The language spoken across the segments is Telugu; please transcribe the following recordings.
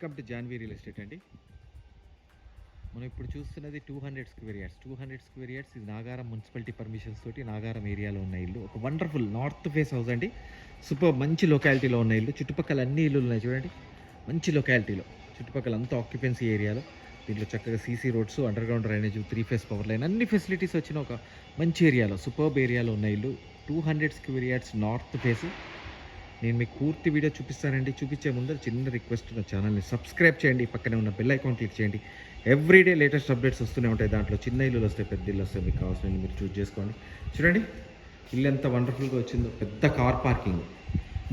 Welcome to Janvi real estate అండి. మనం ఇప్పుడు చూస్తున్నది two hundred square yards two hundred square yards ఇది నాగారం మున్సిపాలిటీ పర్మిషన్స్ తోటి నాగారం ఏరియాలో ఉన్న ఇల్లు. ఒక వండర్ఫుల్ నార్త్ ఫేస్ హౌస్ అండి. సూపర్ మంచి లొకాలిటీలో ఉన్న ఇల్లు. చుట్టుపక్కల అన్ని ఇల్లు ఉన్నాయి చూడండి. మంచి లొకాలిటీలో చుట్టుపక్కల అంతా ఆక్యుపెన్సీ ఏరియాలో దీంట్లో చక్కగా CC roads underground drainage three phase power line అన్ని ఫెసిలిటీస్ వచ్చిన ఒక మంచి ఏరియాలో సూపర్బ్ ఏరియాలో ఉన్న ఇల్లు. Two hundred square yards north face నేను మీకు పూర్తి వీడియో చూపిస్తానండి. చూపించే ముందర చిన్న రిక్వెస్ట్ నా ఛానల్ని సబ్స్క్రైబ్ చేయండి. పక్కనే ఉన్న బెల్ ఐకాన్ క్లిక్ చేయండి. ఎవ్రీడే లేటెస్ట్ అప్డేట్స్ వస్తూనే ఉంటాయి. దాంట్లో చిన్న ఇల్లులు వస్తాయి పెద్ద ఇల్లు వస్తాయి. మీకు కావాల్సిన మీరు చూస్ చేసుకోండి. చూడండి. ఇల్లు ఎంత వండర్ఫుల్గా వచ్చిందో. పెద్ద కార్ పార్కింగ్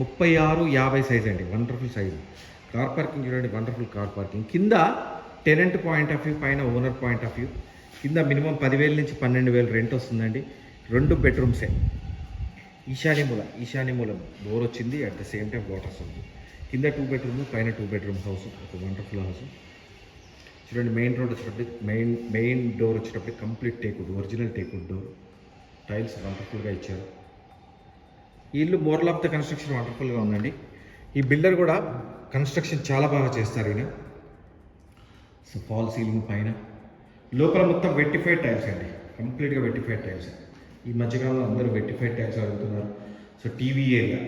ముప్పై ఆరు యాభై సైజ్ అండి. వండర్ఫుల్ సైజు కార్ పార్కింగ్ చూడండి. వండర్ఫుల్ కార్ పార్కింగ్ కింద టెనెంట్ పాయింట్ ఆఫ్ వ్యూ పైన ఓనర్ పాయింట్ ఆఫ్ వ్యూ కింద మినిమం పదివేల నుంచి పన్నెండు వేలు రెంట్ వస్తుందండి. రెండు బెడ్రూమ్సే ఈశాన్య మూల ఈశాన్య మూలం డోర్ వచ్చింది at the same time waters ఉంది కింద టూ బెడ్రూమ్ పైన టూ బెడ్రూమ్ హౌస్ ఒక వండర్ఫుల్ హౌస్ చూడండి మెయిన్ రోడ్ వచ్చేటప్పుడు మెయిన్ మెయిన్ డోర్ వచ్చేటప్పుడు complete teakwood original teakwood door tiles వండర్ఫుల్గా ఇచ్చారు. ఈ ఇల్లు మోరల్ ఆఫ్ ద కన్స్ట్రక్షన్ వండర్ఫుల్గా ఉందండి. ఈ బిల్డర్ కూడా కన్స్ట్రక్షన్ చాలా బాగా చేస్తారు ఈయన. సో ఫాల్ సీలింగ్ పైన. లోపల మొత్తం వెట్టిఫైడ్ టైల్స్ అండి. కంప్లీట్గా వెట్టిఫైడ్ టైల్స్ ఈ మధ్యకాలంలో అందరూ వెట్టిఫైడ్ ట్యాక్స్ అడుగుతున్నారు so TV area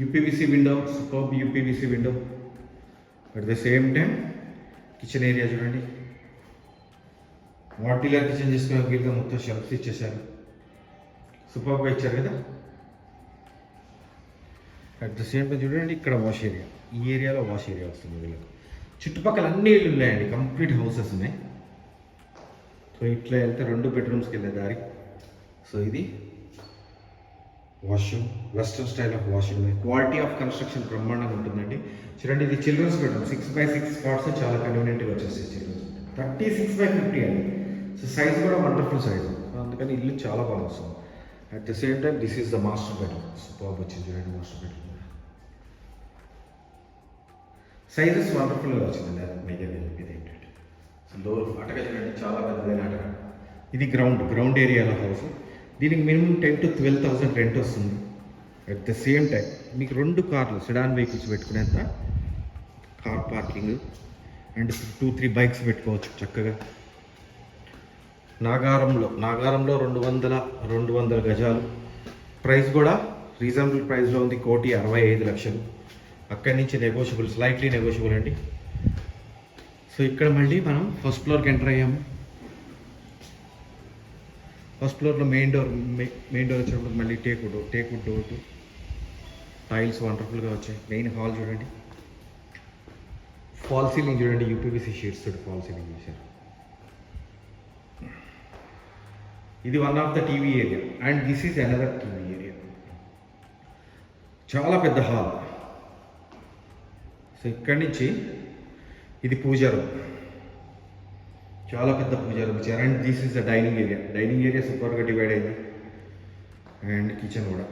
UPVC window super UPVC window. At the same time kitchen area చూడండి. మాడ్యులర్ కిచెన్ చేసుకునే వీలుగా మొత్తం షెల్ఫ్స్ ఇచ్చేసారు సూపర్గా ఇచ్చారు కదా? అట్ ద సేమ్ టైం చూడండి ఇక్కడ వాష్ ఏరియా ఈ ఏరియాలో వాష్ ఏరియా వస్తుంది వీళ్ళకి. చుట్టుపక్కల అన్ని ఇళ్ళు ఉన్నాయండి. కంప్లీట్ హౌసెస్ ఉన్నాయి. సో ఇట్లా వెళ్తే రెండు బెడ్రూమ్స్కి వెళ్ళే దారి. సో ఇది washroom western style of washroom quality of construction బ్రహ్మాండంగా ఉంటుందండి. చూడండి ఇది children's bedroom six by six spots చాలా కన్వీనియంట్గా వచ్చేస్తాయి children's thirty six by fifty అండి. సో సైజ్ కూడా వండర్ఫుల్ సైజ్ అందుకని ఇల్లు చాలా బాగా వస్తుంది. At the same time this is the master bedroom super వచ్చింది చూడండి మాస్టర్ బెడ్రూమ్ సైజెస్ వండర్ఫుల్గా వచ్చిందండి అది మెజర్ ఇది డోర్ అటక చూడండి చాలా పెద్దదైన అటక. ఇది గ్రౌండ్ గ్రౌండ్ ఏరియాలో హౌస్ దీనికి minimum ten to twelve thousand rent వస్తుంది. అట్ ద సేమ్ టైం మీకు రెండు కార్లు sedan vehicles పెట్టుకునేంత car parking and two three bikes పెట్టుకోవచ్చు చక్కగా. నాగారంలో నాగారంలో రెండు వందల రెండు వందల గజాలు. ప్రైస్ కూడా రీజనబుల్ ప్రైస్లో ఉంది కోటి అరవై ఐదు లక్షలు. అక్కడి నుంచి నెగోషియబుల్ స్లైట్లీ నెగోషియబుల్ అండి. సో ఇక్కడ మళ్ళీ మనం ఫస్ట్ ఫ్లోర్కి ఎంటర్ అయ్యాము. ఫస్ట్ ఫ్లోర్లో మెయిన్ డోర్ మెయిన్ డోర్ వచ్చినప్పుడు మళ్ళీ teak door teak door tiles వండర్ఫుల్గా వచ్చాయి. మెయిన్ హాల్ చూడండి. ఫాల్ సీలింగ్ చూడండి. యూపీబీసీ షీట్స్ తోటి ఫాల్ సీలింగ్ చేశారు. ఇది one of the TV area and this is another TV area చాలా పెద్ద హాల్ సో ఇక్కడి నుంచి ఇది పూజ రూమ్. చాలా పెద్ద పూజ రూమ్. ఇచ్చారు and this is the dining area dining area సూపర్గా డివైడ్ అయింది. అండ్ కిచెన్ కూడా.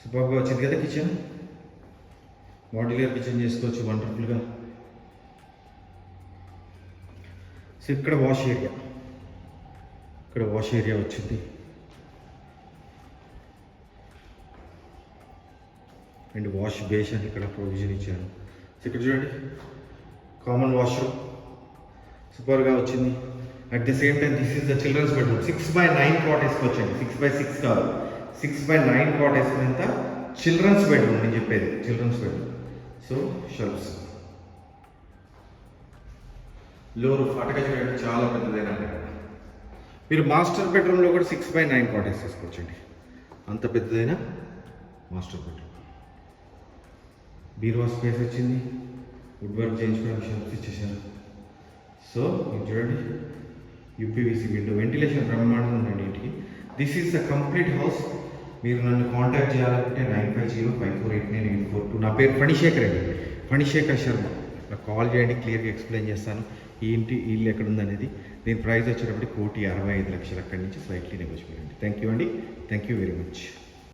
సూపర్గా వచ్చింది కదా కిచెన్ మోడ్యులర్ కిచెన్ చేసుకోవచ్చు వండర్ఫుల్గా సో ఇక్కడ వాష్ ఏరియా ఇక్కడ వాష్ ఏరియా వచ్చింది. అండ్ వాష్ బేషన్ ఇక్కడ ప్రొవిజన్ ఇచ్చాను ఇక్కడ చూడండి. కామన్ వాష్రూమ్ సూపర్గా వచ్చింది. At the same time this is the children's bedroom six by nine cot వేసుకొచ్చండి six by six కాదు. సిక్స్ బై నైన్ కాట్ వేసుకునేంత చిల్డ్రన్స్ బెడ్రూమ్ నేను చెప్పేది. చిల్డ్రన్స్ బెడ్రూమ్ సో షెల్ఫ్స్ లోరు అటక చూడండి. చాలా పెద్దదైన మీరు మాస్టర్ బెడ్రూమ్లో కూడా సిక్స్ బై నైన్ కాట్ వేసేసుకోవచ్చండి. అంత పెద్దదైన మాస్టర్ బెడ్రూమ్ బీరువా స్పేస్ వచ్చింది. వుడ్ వర్క్ చేయించుకోవడానికి షెల్ఫ్స్ ఇచ్చేసారు సో మీరు చూడండి యూపీవీసీ విండో వెంటిలేషన్ బ్రహ్మాండంగా ఉందండి ఇంటికి. This is the complete house మీరు నన్ను కాంటాక్ట్ చేయాలంటే nine five zero five four eight nine eight four two నా పేరు ఫణిశేఖర్ అండి. ఫణిశేఖర్ శర్మ. నాకు కాల్ చేయండి క్లియర్గా ఎక్స్ప్లెయిన్ చేస్తాను. ఈ ఇంటి ఇల్లు ఎక్కడ ఉందనేది దీని ప్రైస్ వచ్చేటప్పటికి కోటి అరవై ఐదు లక్షలు అక్కడి నుంచి స్లైట్లీ నెగోషియబుల్ అండి. థ్యాంక్ యూ అండి. Thank you very much